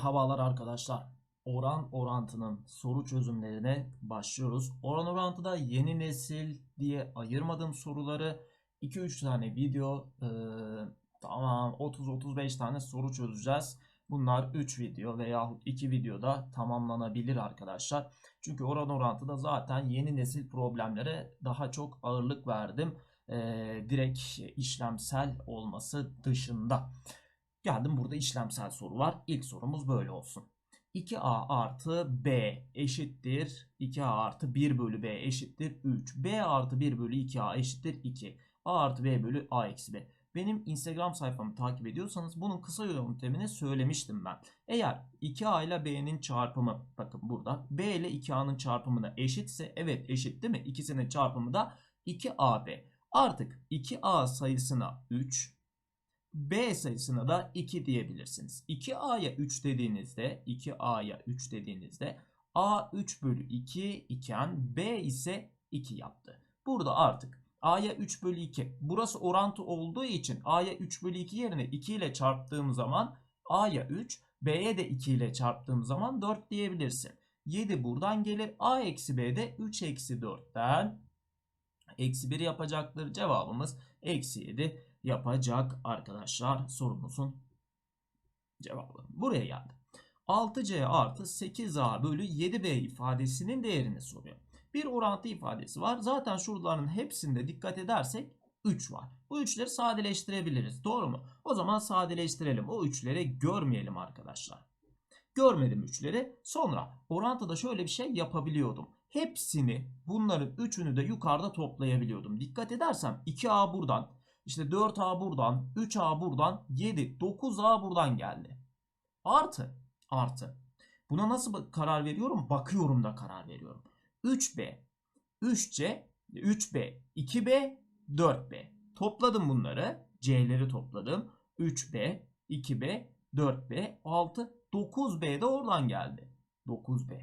Merhabalar arkadaşlar. Oran orantının soru çözümlerine başlıyoruz. Oran orantıda yeni nesil diye ayırmadığım soruları 2-3 tane video e, tamam 30-35 tane soru çözeceğiz. Bunlar 3 video veya 2 videoda tamamlanabilir arkadaşlar. Çünkü oran orantıda zaten yeni nesil problemlere daha çok ağırlık verdim. E, direkt işlemsel olması dışında. Geldim burada işlemsel soru var. İlk sorumuz böyle olsun. 2a artı b eşittir 2a artı 1 bölü b eşittir 3. b artı 1 bölü 2a eşittir 2. a artı b bölü a eksi b. Benim Instagram sayfamı takip ediyorsanız bunun kısa yöntemini söylemiştim ben. Eğer 2a ile b'nin çarpımı bakın burada b ile 2a'nın çarpımına eşitse evet eşit değil mi? İkisinin çarpımı da 2ab. Artık 2a sayısına 3 B sayısına da 2 diyebilirsiniz. 2A'ya 3 dediğinizde 2A'ya 3 dediğinizde A 3 bölü 2 iken B ise 2 yaptı. Burada artık A'ya 3 bölü 2 burası orantı olduğu için A'ya 3 bölü 2 yerine 2 ile çarptığım zaman A'ya 3 B'ye de 2 ile çarptığım zaman 4 diyebilirsin. 7 buradan gelir. A eksi B'de 3 eksi 4'ten eksi 1 yapacaktır. Cevabımız eksi 7 yapacak arkadaşlar sorumuzun cevabı. Buraya geldi. 6c artı 8a bölü 7b ifadesinin değerini soruyor. Bir orantı ifadesi var. Zaten şuraların hepsinde dikkat edersek 3 var. Bu üçleri sadeleştirebiliriz. Doğru mu? O zaman sadeleştirelim. O üçleri görmeyelim arkadaşlar. Görmedim üçleri. Sonra orantıda şöyle bir şey yapabiliyordum. Hepsini bunların üçünü de yukarıda toplayabiliyordum. Dikkat edersem 2a buradan, işte 4A buradan, 3A buradan, 7, 9A buradan geldi. Artı, artı. Buna nasıl karar veriyorum? Bakıyorum da karar veriyorum. 3B, 3C, 3B, 2B, 4B. Topladım bunları. C'leri topladım. 3B, 2B, 4B, 6, 9B de oradan geldi. 9B.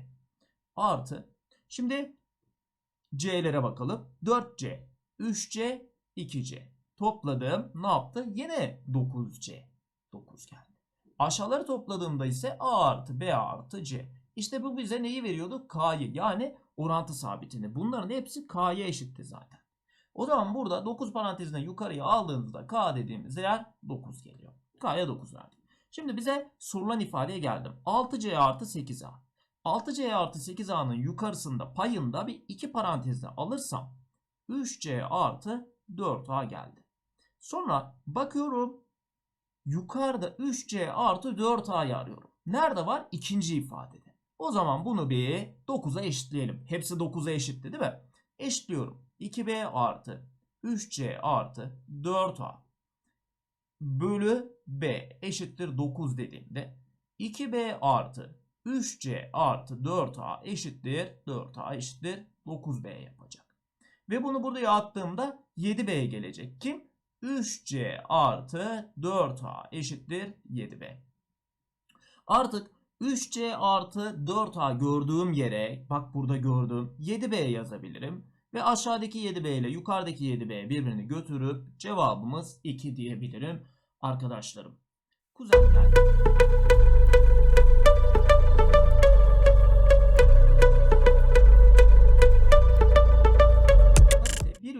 Artı. Şimdi C'lere bakalım. 4C, 3C, 2C. Topladım. Ne yaptı? Yine 9C. 9 geldi. Aşağıları topladığımda ise A artı B artı C. İşte bu bize neyi veriyordu? K'yı. Yani orantı sabitini. Bunların hepsi K'ya eşitti zaten. O zaman burada 9 parantezine yukarıya aldığımızda K dediğimiz değer 9 geliyor. K'ya 9 verdik. Şimdi bize sorulan ifadeye geldim. 6C artı 8A. 6C artı 8A'nın yukarısında payında bir 2 parantezine alırsam 3C artı 4A geldi. Sonra bakıyorum yukarıda 3C artı 4A'yı arıyorum. Nerede var? İkinci ifadede. O zaman bunu bir 9'a eşitleyelim. Hepsi 9'a eşitti değil mi? Eşitliyorum. 2B artı 3C artı 4A bölü B eşittir 9 dediğimde 2B artı 3C artı 4A eşittir 4A eşittir 9B yapacak. Ve bunu buraya attığımda 7B gelecek. Kim? 3C artı 4A eşittir 7B. Artık 3C artı 4A gördüğüm yere bak burada gördüğüm 7B yazabilirim. Ve aşağıdaki 7B ile yukarıdaki 7B birbirini götürüp cevabımız 2 diyebilirim arkadaşlarım. Kuzenler.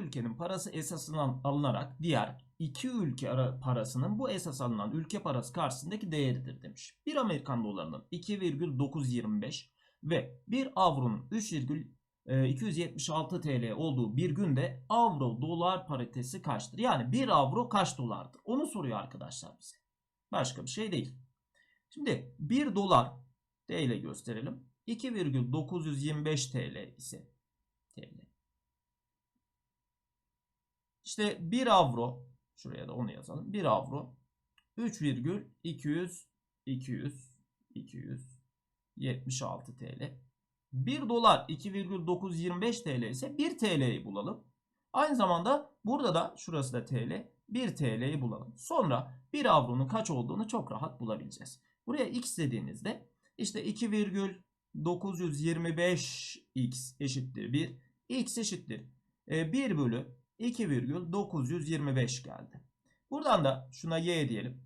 Ülkenin parası esasından alınarak diğer iki ülke ara parasının bu esas alınan ülke parası karşısındaki değeridir demiş. Bir Amerikan dolarının 2,925 ve bir avronun 3,276 TL olduğu bir günde avro dolar paritesi kaçtır? Yani bir avro kaç dolardır? Onu soruyor arkadaşlar bize. Başka bir şey değil. Şimdi 1 dolar ile gösterelim. 2,925 TL ise TL. İşte 1 avro şuraya da onu yazalım. 1 avro 3,200 200 276 TL. 1 dolar 2,925 TL ise 1 TL'yi bulalım. Aynı zamanda burada da şurası da TL 1 TL'yi bulalım. Sonra 1 avronun kaç olduğunu çok rahat bulabileceğiz. Buraya x dediğinizde işte 2,925x eşittir 1. x eşittir 1 bölü 2,925 geldi. Buradan da şuna y diyelim.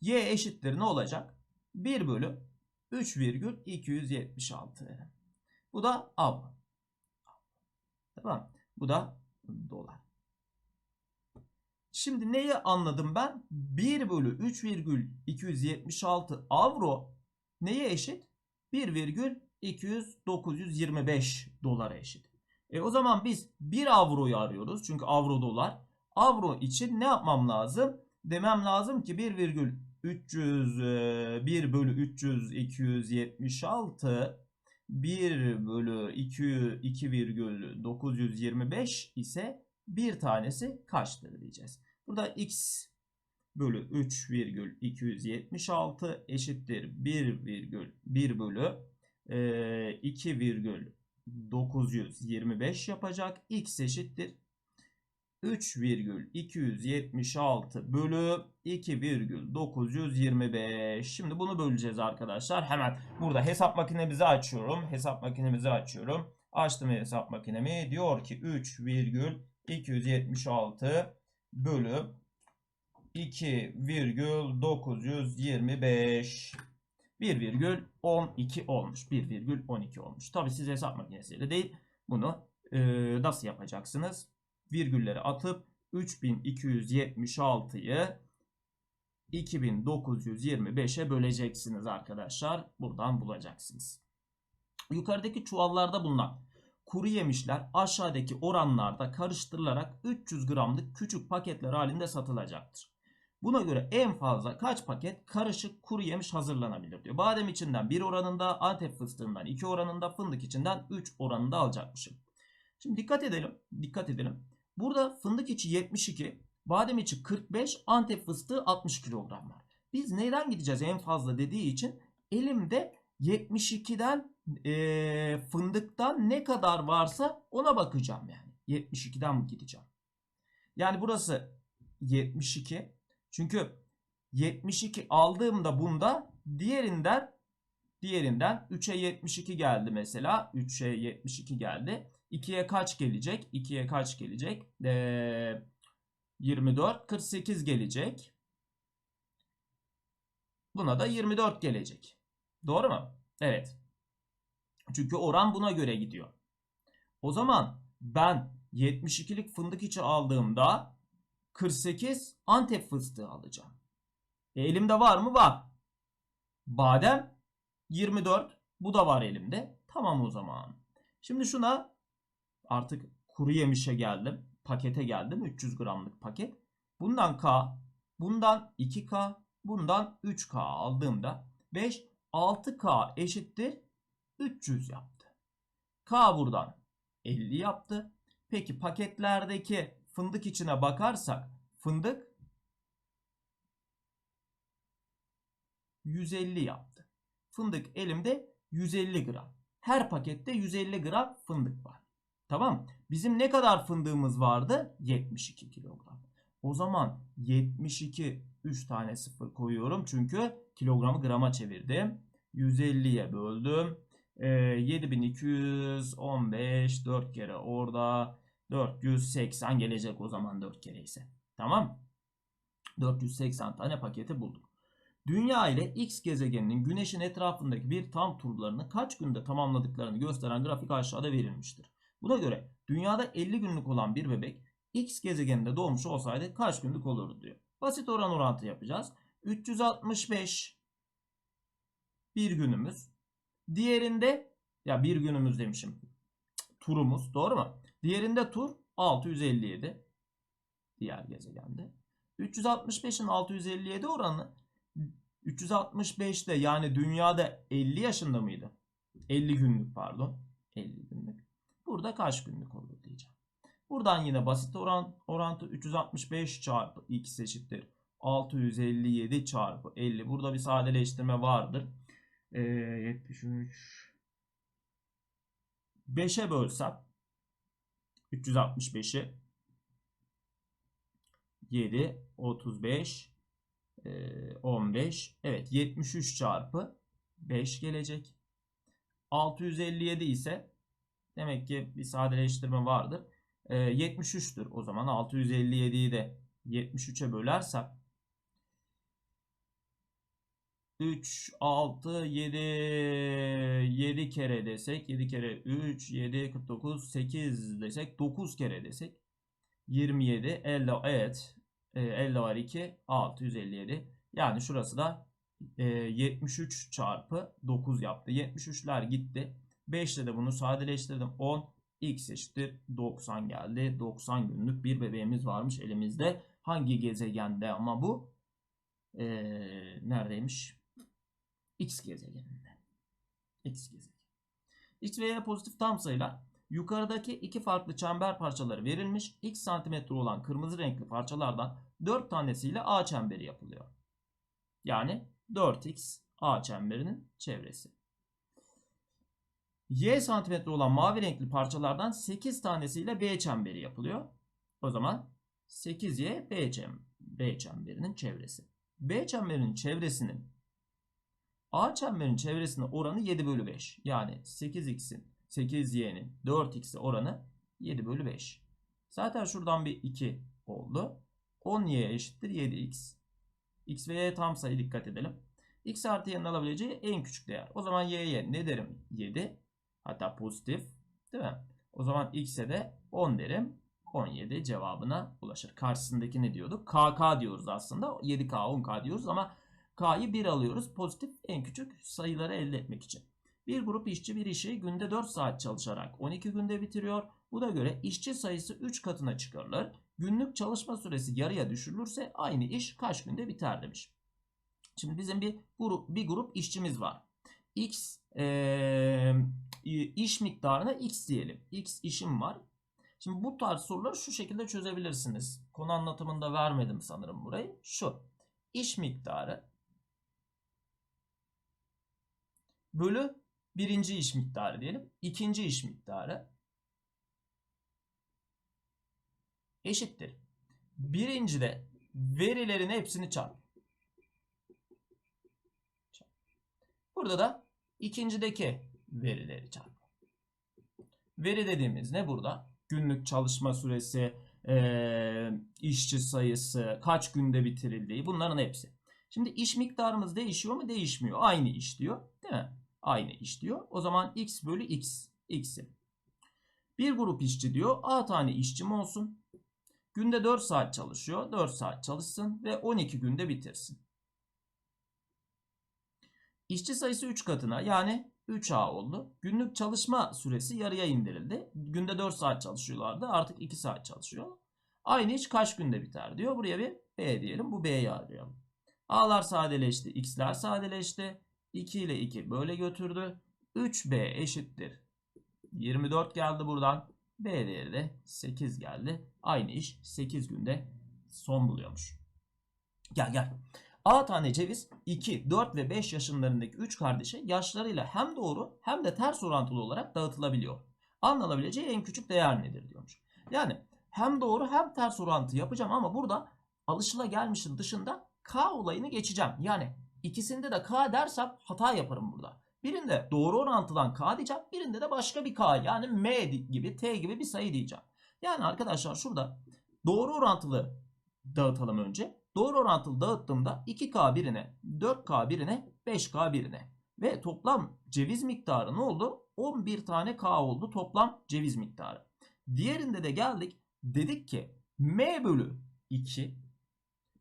y eşittir ne olacak? 1 bölü 3,276. Bu da avro. Tamam. Bu da dolar. Şimdi neyi anladım ben? 1 bölü 3,276 avro neye eşit? 1,2925 dolara eşit. E o zaman biz 1 avroyu arıyoruz. Çünkü avro dolar. Avro için ne yapmam lazım? Demem lazım ki 1,300 1 bölü 300 276 1 bölü 2 2,925 ise bir tanesi kaçtır diyeceğiz. Burada x bölü 3,276 eşittir 1,1 bölü e, 2,925 yapacak. x eşittir 3,276 bölü 2,925. Şimdi bunu böleceğiz arkadaşlar. Hemen burada hesap makinemizi açıyorum. Hesap makinemizi açıyorum. Açtım hesap makinemi. Diyor ki 3,276 bölü 2,925 1,12 olmuş. 1,12 olmuş. Tabi siz hesap makinesiyle değil bunu e, nasıl yapacaksınız? Virgülleri atıp 3276'yı 2925'e böleceksiniz arkadaşlar. Buradan bulacaksınız. Yukarıdaki çuvallarda bulunan kuru yemişler aşağıdaki oranlarda karıştırılarak 300 gramlık küçük paketler halinde satılacaktır. Buna göre en fazla kaç paket karışık kuru yemiş hazırlanabilir diyor. Badem içinden 1 oranında, Antep fıstığından 2 oranında, fındık içinden 3 oranında alacakmışım. Şimdi dikkat edelim. Dikkat edelim. Burada fındık içi 72, badem içi 45, Antep fıstığı 60 kilogram var. Biz neyden gideceğiz en fazla dediği için elimde 72'den e, fındıktan ne kadar varsa ona bakacağım yani. 72'den mi gideceğim? Yani burası 72. Çünkü 72 aldığımda bunda diğerinden diğerinden 3'e 72 geldi mesela. 3'e 72 geldi. 2'ye kaç gelecek? 2'ye kaç gelecek? Ee, 24, 48 gelecek. Buna da 24 gelecek. Doğru mu? Evet. Çünkü oran buna göre gidiyor. O zaman ben 72'lik fındık içi aldığımda 48 Antep fıstığı alacağım. E, elimde var mı? Var. Badem 24. Bu da var elimde. Tamam o zaman. Şimdi şuna artık kuru yemişe geldim. Pakete geldim. 300 gramlık paket. Bundan K, bundan 2K, bundan 3K aldığımda 5, 6K eşittir 300 yaptı. K buradan 50 yaptı. Peki paketlerdeki fındık içine bakarsak fındık 150 yaptı. Fındık elimde 150 gram. Her pakette 150 gram fındık var. Tamam. Bizim ne kadar fındığımız vardı? 72 kilogram. O zaman 72 3 tane sıfır koyuyorum. Çünkü kilogramı grama çevirdim. 150'ye böldüm. E, 7215 4 kere orada 480 gelecek o zaman 4 kere ise. Tamam. 480 tane paketi bulduk. Dünya ile X gezegeninin güneşin etrafındaki bir tam turlarını kaç günde tamamladıklarını gösteren grafik aşağıda verilmiştir. Buna göre dünyada 50 günlük olan bir bebek X gezegeninde doğmuş olsaydı kaç günlük olurdu diyor. Basit oran orantı yapacağız. 365 bir günümüz. Diğerinde ya bir günümüz demişim. Turumuz doğru mu? Diğerinde tur 657. Diğer gezegende. 365'in 657 oranı 365'te yani dünyada 50 yaşında mıydı? 50 günlük pardon. 50 günlük. Burada kaç günlük olur diyeceğim. Buradan yine basit oran, orantı 365 çarpı x eşittir. 657 çarpı 50. Burada bir sadeleştirme vardır. Ee, 73 5'e bölsem 365'i 7 35 15 evet 73 çarpı 5 gelecek. 657 ise demek ki bir sadeleştirme vardır. 73'tür o zaman 657'yi de 73'e bölersem 3, 6, 7, 7 kere desek, 7 kere 3, 7, 49, 8 desek, 9 kere desek, 27, 50, evet, e, 50 var 2, 657. Yani şurası da e, 73 çarpı 9 yaptı. 73'ler gitti. 5 ile de bunu sadeleştirdim. 10, x eşittir 90 geldi. 90 günlük bir bebeğimiz varmış elimizde. Hangi gezegende ama bu? E, neredeymiş? X gezegeninde. X gezegen. X ve Y pozitif tam sayılar. Yukarıdaki iki farklı çember parçaları verilmiş. X santimetre olan kırmızı renkli parçalardan 4 tanesiyle A çemberi yapılıyor. Yani 4x A çemberinin çevresi. Y santimetre olan mavi renkli parçalardan 8 tanesiyle B çemberi yapılıyor. O zaman 8y B, çem B çemberinin çevresi. B çemberinin çevresinin A çemberinin çevresine oranı 7 bölü 5. Yani 8x'in 8y'nin 4x'e oranı 7 bölü 5. Zaten şuradan bir 2 oldu. 10y eşittir 7x. x ve y tam sayı dikkat edelim. x artı y'nin alabileceği en küçük değer. O zaman y'ye ne derim? 7. Hatta pozitif. Değil mi? O zaman x'e de 10 derim. 17 cevabına ulaşır. Karşısındaki ne diyorduk? KK diyoruz aslında. 7K 10K diyoruz ama K'yı 1 alıyoruz. Pozitif en küçük sayıları elde etmek için. Bir grup işçi bir işi günde 4 saat çalışarak 12 günde bitiriyor. Bu da göre işçi sayısı 3 katına çıkarılır. Günlük çalışma süresi yarıya düşürülürse aynı iş kaç günde biter demiş. Şimdi bizim bir grup bir grup işçimiz var. X e, iş miktarına X diyelim. X işim var. Şimdi bu tarz soruları şu şekilde çözebilirsiniz. Konu anlatımında vermedim sanırım burayı. Şu. İş miktarı bölü birinci iş miktarı diyelim. ikinci iş miktarı eşittir. Birincide verilerin hepsini çarp. Burada da ikincideki verileri çarp. Veri dediğimiz ne burada? Günlük çalışma süresi, işçi sayısı, kaç günde bitirildiği bunların hepsi. Şimdi iş miktarımız değişiyor mu? Değişmiyor. Aynı iş diyor. Değil mi? Aynı iş diyor. O zaman x bölü x. x'i. Bir grup işçi diyor. A tane işçim olsun. Günde 4 saat çalışıyor. 4 saat çalışsın ve 12 günde bitirsin. İşçi sayısı 3 katına yani 3A oldu. Günlük çalışma süresi yarıya indirildi. Günde 4 saat çalışıyorlardı. Artık 2 saat çalışıyor. Aynı iş kaç günde biter diyor. Buraya bir B diyelim. Bu B'yi arayalım. A'lar sadeleşti. X'ler sadeleşti. 2 ile 2 böyle götürdü. 3B eşittir. 24 geldi buradan. B değeri de 8 geldi. Aynı iş 8 günde son buluyormuş. Gel gel. A tane ceviz 2, 4 ve 5 yaşlarındaki 3 kardeşe yaşlarıyla hem doğru hem de ters orantılı olarak dağıtılabiliyor. Anlanabileceği en küçük değer nedir diyormuş. Yani hem doğru hem ters orantı yapacağım ama burada alışılagelmişin dışında K olayını geçeceğim. Yani ikisinde de K dersem hata yaparım burada. Birinde doğru orantıdan K diyeceğim. Birinde de başka bir K yani M gibi T gibi bir sayı diyeceğim. Yani arkadaşlar şurada doğru orantılı dağıtalım önce. Doğru orantılı dağıttığımda 2K birine, 4K birine, 5K birine. Ve toplam ceviz miktarı ne oldu? 11 tane K oldu toplam ceviz miktarı. Diğerinde de geldik. Dedik ki M bölü 2,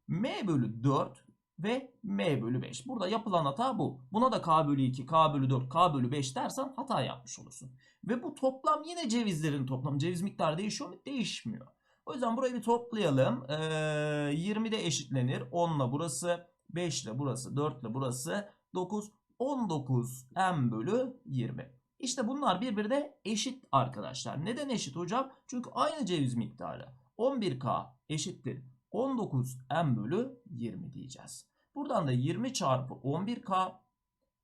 M bölü 4 ve M bölü 5. Burada yapılan hata bu. Buna da K bölü 2, K bölü 4, K bölü 5 dersen hata yapmış olursun. Ve bu toplam yine cevizlerin toplamı. Ceviz miktarı değişiyor mu? Değişmiyor. O yüzden burayı bir toplayalım. Ee, 20 de eşitlenir. 10 ile burası, 5 ile burası, 4 ile burası, 9, 19 m bölü 20. İşte bunlar birbirine eşit arkadaşlar. Neden eşit hocam? Çünkü aynı ceviz miktarı. 11K eşittir 19 m bölü 20 diyeceğiz. Buradan da 20 çarpı 11K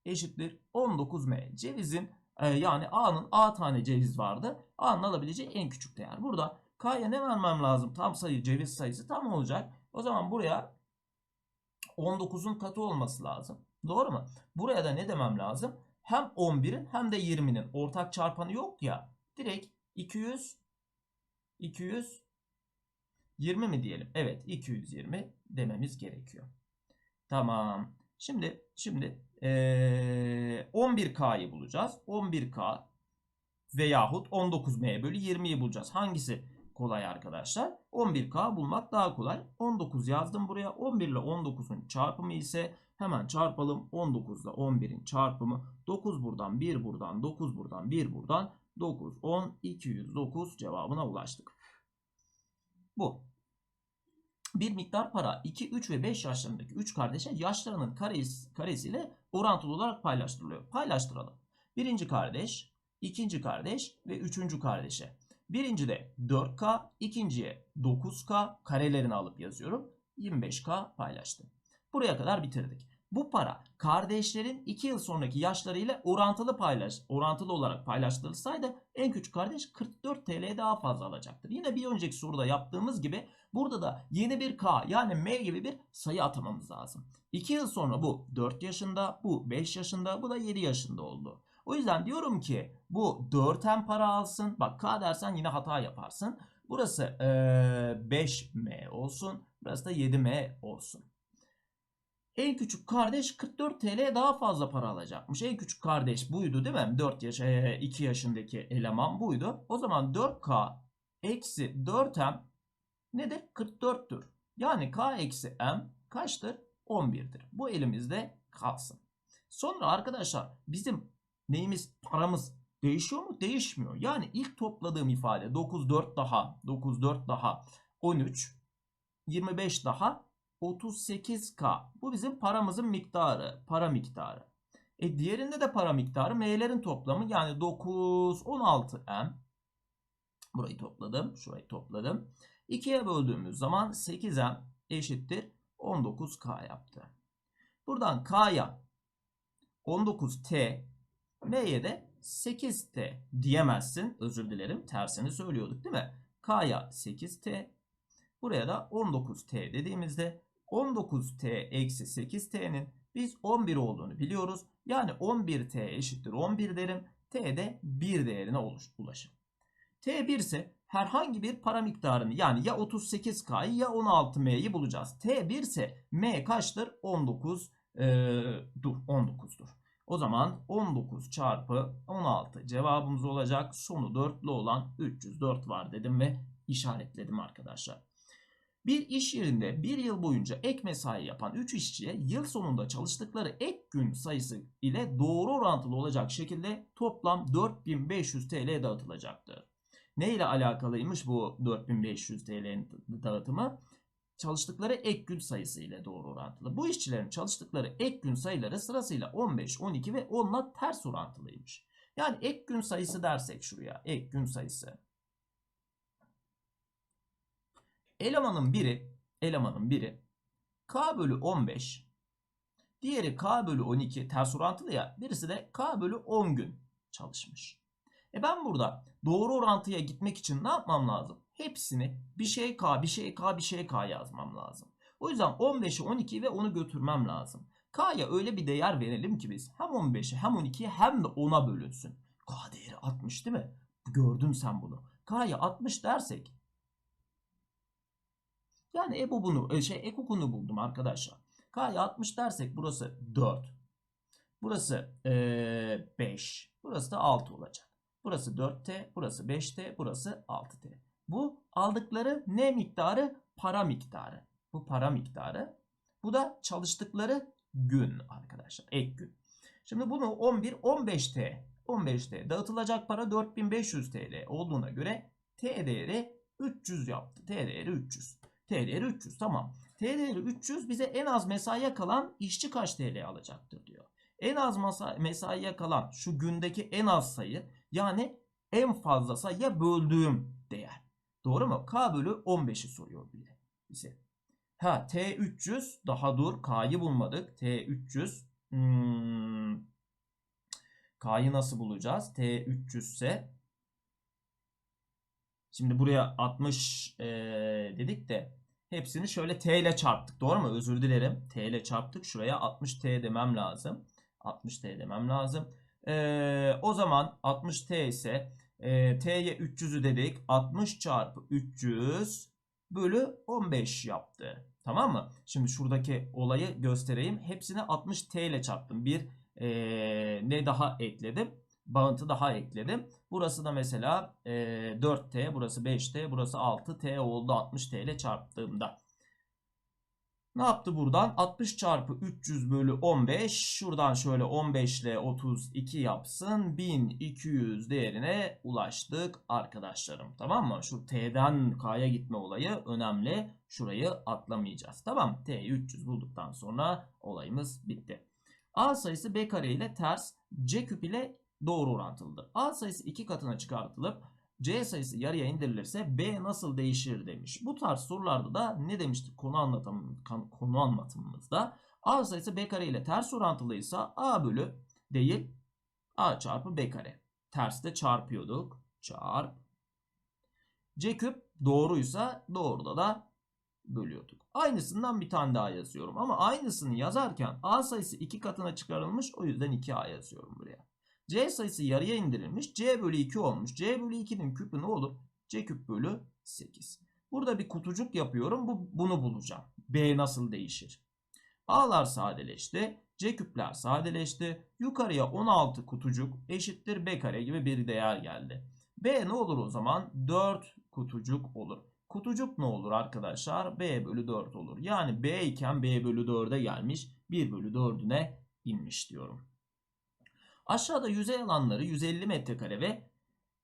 eşittir 19M. Cevizin e, yani A'nın A tane ceviz vardı. A'nın alabileceği en küçük değer. Burada K'ya ne vermem lazım? Tam sayı ceviz sayısı tam olacak. O zaman buraya 19'un katı olması lazım. Doğru mu? Buraya da ne demem lazım? Hem 11'in hem de 20'nin ortak çarpanı yok ya. Direkt 200 200 20 mi diyelim? Evet 220 dememiz gerekiyor. Tamam. Şimdi şimdi eee 11K'yı bulacağız. 11K veyahut 19M bölü 20'yi bulacağız. Hangisi kolay arkadaşlar? 11K bulmak daha kolay. 19 yazdım buraya. 11 ile 19'un çarpımı ise hemen çarpalım. 19 ile 11'in çarpımı. 9 buradan 1 buradan 9 buradan 1 buradan 9 10 209 cevabına ulaştık. Bu. Bir miktar para 2, 3 ve 5 yaşlarındaki 3 kardeşe yaşlarının karesi, karesiyle orantılı olarak paylaştırılıyor. Paylaştıralım. Birinci kardeş, ikinci kardeş ve üçüncü kardeşe. Birinci de 4K, ikinciye 9K karelerini alıp yazıyorum. 25K paylaştım. Buraya kadar bitirdik. Bu para kardeşlerin 2 yıl sonraki yaşlarıyla orantılı paylaş, orantılı olarak paylaştırılsaydı en küçük kardeş 44 TL daha fazla alacaktır. Yine bir önceki soruda yaptığımız gibi burada da yeni bir K yani M gibi bir sayı atamamız lazım. 2 yıl sonra bu 4 yaşında, bu 5 yaşında, bu da 7 yaşında oldu. O yüzden diyorum ki bu 4'en para alsın. Bak K dersen yine hata yaparsın. Burası ee, 5M olsun. Burası da 7M olsun. En küçük kardeş 44 TL daha fazla para alacakmış. En küçük kardeş buydu değil mi? 4 yaş, 2 yaşındaki eleman buydu. O zaman 4K eksi 4M nedir? 44'tür. Yani K eksi M kaçtır? 11'dir. Bu elimizde kalsın. Sonra arkadaşlar bizim neyimiz paramız değişiyor mu? Değişmiyor. Yani ilk topladığım ifade 9 4 daha 9 4 daha 13 25 daha 38K. Bu bizim paramızın miktarı. Para miktarı. E diğerinde de para miktarı M'lerin toplamı yani 9 16M. Burayı topladım. Şurayı topladım. 2'ye böldüğümüz zaman 8M eşittir 19K yaptı. Buradan K'ya 19T M'ye de 8T diyemezsin. Özür dilerim. Tersini söylüyorduk değil mi? K'ya 8T. Buraya da 19T dediğimizde 19T eksi 8T'nin biz 11 olduğunu biliyoruz. Yani 11T eşittir 11 derim. T de 1 değerine ulaşır. T 1 ise herhangi bir para miktarını yani ya 38K'yı ya 16M'yi bulacağız. T 1 ise M kaçtır? 19 ee, dur 19'dur. O zaman 19 çarpı 16 cevabımız olacak. Sonu 4'lü olan 304 var dedim ve işaretledim arkadaşlar. Bir iş yerinde bir yıl boyunca ek mesai yapan 3 işçiye yıl sonunda çalıştıkları ek gün sayısı ile doğru orantılı olacak şekilde toplam 4500 TL dağıtılacaktır. Ne ile alakalıymış bu 4500 TL'nin dağıtımı? Çalıştıkları ek gün sayısı ile doğru orantılı. Bu işçilerin çalıştıkları ek gün sayıları sırasıyla 15, 12 ve 10 ile ters orantılıymış. Yani ek gün sayısı dersek şuraya ek gün sayısı. Elemanın biri, elemanın biri K bölü 15, diğeri K bölü 12 ters orantılı ya birisi de K bölü 10 gün çalışmış. E ben burada doğru orantıya gitmek için ne yapmam lazım? Hepsini bir şey K, bir şey K, bir şey K yazmam lazım. O yüzden 15'i 12'yi ve 10'u götürmem lazım. K'ya öyle bir değer verelim ki biz hem 15'i hem 12'yi hem de 10'a bölünsün. K değeri 60 değil mi? Gördün sen bunu. K'ya 60 dersek yani EBO bunu şey ekokunu buldum arkadaşlar. K'ya 60 dersek burası 4. Burası ee, 5. Burası da 6 olacak. Burası 4T, burası 5T, burası 6T. Bu aldıkları ne miktarı? Para miktarı. Bu para miktarı. Bu da çalıştıkları gün arkadaşlar. Ek gün. Şimdi bunu 11, 15T, 15T dağıtılacak para 4500 TL olduğuna göre T değeri 300 yaptı. T değeri 300. T değeri 300 tamam. T değeri 300 bize en az mesaiye kalan işçi kaç TL alacaktır diyor. En az mesaiye kalan şu gündeki en az sayı yani en fazla sayıya böldüğüm değer. Doğru mu? K bölü 15'i soruyor bile bize. Ha T300 daha dur K'yı bulmadık. T300 hmm. K'yı nasıl bulacağız? T300 ise Şimdi buraya 60 e, dedik de hepsini şöyle T ile çarptık. Doğru mu? Özür dilerim. T ile çarptık. Şuraya 60T demem lazım. 60T demem lazım. E, o zaman 60T ise e, T'ye 300'ü dedik. 60 çarpı 300 bölü 15 yaptı. Tamam mı? Şimdi şuradaki olayı göstereyim. Hepsini 60t ile çarptım. Bir ee, ne daha ekledim? Bağıntı daha ekledim. Burası da mesela ee, 4t, burası 5t, burası 6t oldu 60t ile çarptığımda. Ne yaptı buradan? 60 çarpı 300 bölü 15. Şuradan şöyle 15 ile 32 yapsın. 1200 değerine ulaştık arkadaşlarım. Tamam mı? Şu T'den K'ya gitme olayı önemli. Şurayı atlamayacağız. Tamam. T'yi 300 bulduktan sonra olayımız bitti. A sayısı B kare ile ters. C küp ile doğru orantılıdır. A sayısı 2 katına çıkartılıp C sayısı yarıya indirilirse B nasıl değişir demiş. Bu tarz sorularda da ne demiştik konu anlatım konu anlatımımızda A sayısı B kare ile ters orantılıysa A bölü değil A çarpı B kare. Terste çarpıyorduk. Çarp. C küp doğruysa doğruda da bölüyorduk. Aynısından bir tane daha yazıyorum ama aynısını yazarken A sayısı 2 katına çıkarılmış o yüzden 2A yazıyorum buraya. C sayısı yarıya indirilmiş. C bölü 2 olmuş. C bölü 2'nin küpü ne olur? C küp bölü 8. Burada bir kutucuk yapıyorum. Bu, bunu bulacağım. B nasıl değişir? A'lar sadeleşti. C küpler sadeleşti. Yukarıya 16 kutucuk eşittir B kare gibi bir değer geldi. B ne olur o zaman? 4 kutucuk olur. Kutucuk ne olur arkadaşlar? B bölü 4 olur. Yani B iken B bölü 4'e gelmiş. 1 bölü 4'üne inmiş diyorum. Aşağıda yüzey alanları 150 metrekare ve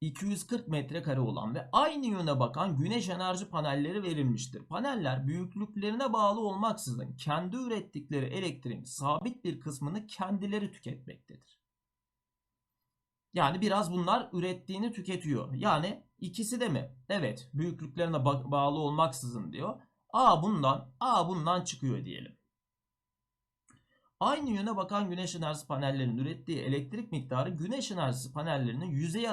240 metrekare olan ve aynı yöne bakan güneş enerji panelleri verilmiştir. Paneller büyüklüklerine bağlı olmaksızın kendi ürettikleri elektriğin sabit bir kısmını kendileri tüketmektedir. Yani biraz bunlar ürettiğini tüketiyor. Yani ikisi de mi? Evet, büyüklüklerine bağlı olmaksızın diyor. A bundan, A bundan çıkıyor diyelim. Aynı yöne bakan güneş enerjisi panellerinin ürettiği elektrik miktarı güneş enerjisi panellerinin yüzey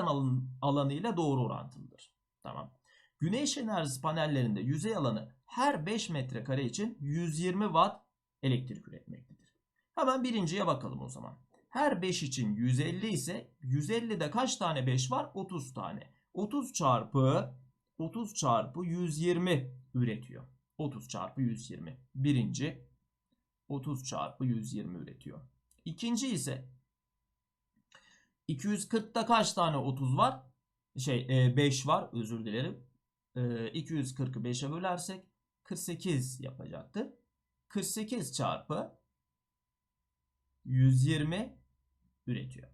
alanı ile doğru orantılıdır. Tamam. Güneş enerjisi panellerinde yüzey alanı her 5 metrekare için 120 watt elektrik üretmektedir. Hemen birinciye bakalım o zaman. Her 5 için 150 ise 150'de kaç tane 5 var? 30 tane. 30 çarpı 30 çarpı 120 üretiyor. 30 çarpı 120. Birinci 30 çarpı 120 üretiyor. İkinci ise 240'ta kaç tane 30 var? Şey 5 e, var özür dilerim. 240'ı 5'e bölersek 48 yapacaktır. 48 çarpı 120 üretiyor.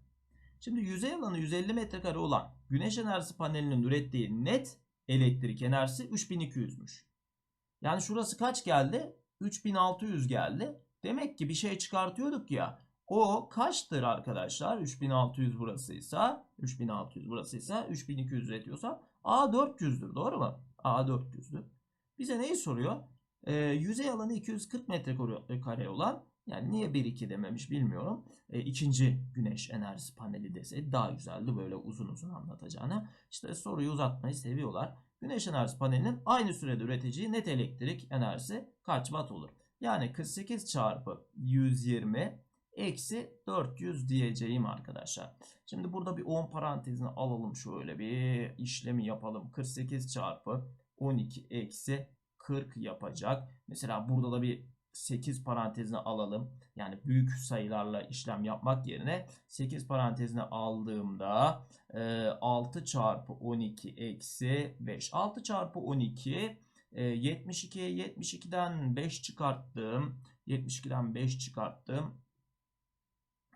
Şimdi yüzey alanı 150 metrekare olan güneş enerjisi panelinin ürettiği net elektrik enerjisi 3200'müş. Yani şurası kaç geldi? 3600 geldi. Demek ki bir şey çıkartıyorduk ya. O kaçtır arkadaşlar? 3600 burasıysa, 3600 burasıysa, 3200 üretiyorsa A 400'dür. Doğru mu? A 400'dür. Bize neyi soruyor? Ee, yüzey alanı 240 metrekare olan yani niye 1-2 dememiş bilmiyorum. E, ikinci güneş enerjisi paneli deseydi daha güzeldi böyle uzun uzun anlatacağına. İşte soruyu uzatmayı seviyorlar. Güneş enerjisi panelinin aynı sürede üreteceği net elektrik enerjisi kaç watt olur? Yani 48 çarpı 120 eksi 400 diyeceğim arkadaşlar. Şimdi burada bir 10 parantezini alalım şöyle bir işlemi yapalım. 48 çarpı 12 eksi 40 yapacak. Mesela burada da bir 8 parantezini alalım. Yani büyük sayılarla işlem yapmak yerine 8 parantezini aldığımda 6 çarpı 12 eksi 5. 6 çarpı 12 72'ye 72'den 5 çıkarttım. 72'den 5 çıkarttım.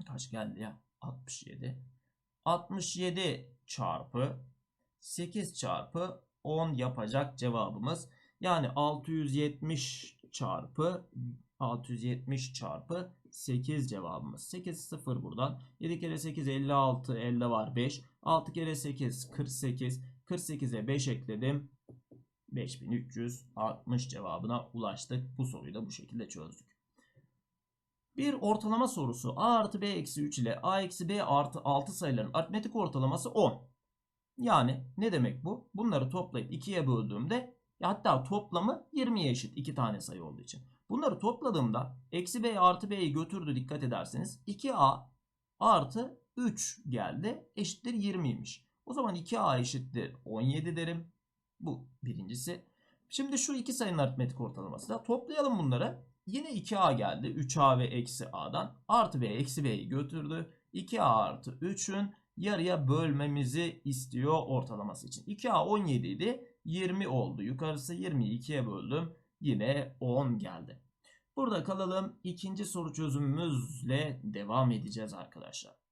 Kaç geldi ya? 67. 67 çarpı 8 çarpı 10 yapacak cevabımız. Yani 670 çarpı 670 çarpı 8 cevabımız. 8 0 buradan. 7 kere 8 56 elde var 5. 6 kere 8 48. 48'e 5 ekledim. 5360 cevabına ulaştık. Bu soruyu da bu şekilde çözdük. Bir ortalama sorusu a artı b eksi 3 ile a eksi b artı 6 sayıların aritmetik ortalaması 10. Yani ne demek bu? Bunları toplayıp 2'ye böldüğümde hatta toplamı 20'ye eşit 2 tane sayı olduğu için. Bunları topladığımda eksi b artı b'yi götürdü dikkat ederseniz 2a artı 3 geldi eşittir 20'ymiş. O zaman 2a eşittir 17 derim. Bu birincisi. Şimdi şu iki sayının aritmetik ortalaması da toplayalım bunları. Yine 2a geldi. 3a ve eksi a'dan. Artı b eksi b'yi götürdü. 2a artı 3'ün yarıya bölmemizi istiyor ortalaması için. 2a 17 idi. 20 oldu. Yukarısı 20'yi 2'ye böldüm. Yine 10 geldi. Burada kalalım. İkinci soru çözümümüzle devam edeceğiz arkadaşlar.